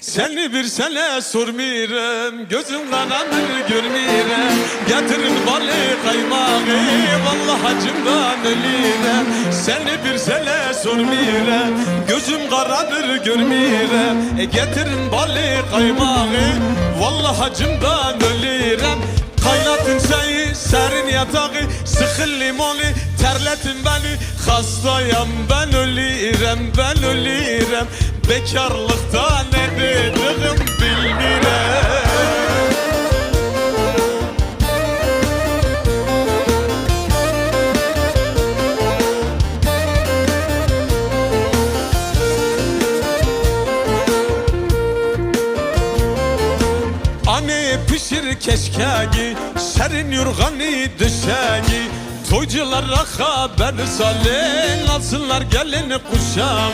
Seni bir sene sormuyorum Gözüm kananır görmüyorum Getirin balı kaymağı Vallahi acımdan ölürüm Seni bir sene sormuyorum Gözüm karadır görmüyorum e Getirin balı kaymağı Vallahi acımdan ölürüm Kaynatın çayı, serin yatağı Sıkın limonu, terletin beni. Hastayım ben ölürüm, ben ölürüm Bekarlıkta ne dediğim bilmirem Anne pişir keşkegi Serin yorganı döşeği Toyculara haber salın Alsınlar gelin kuşağı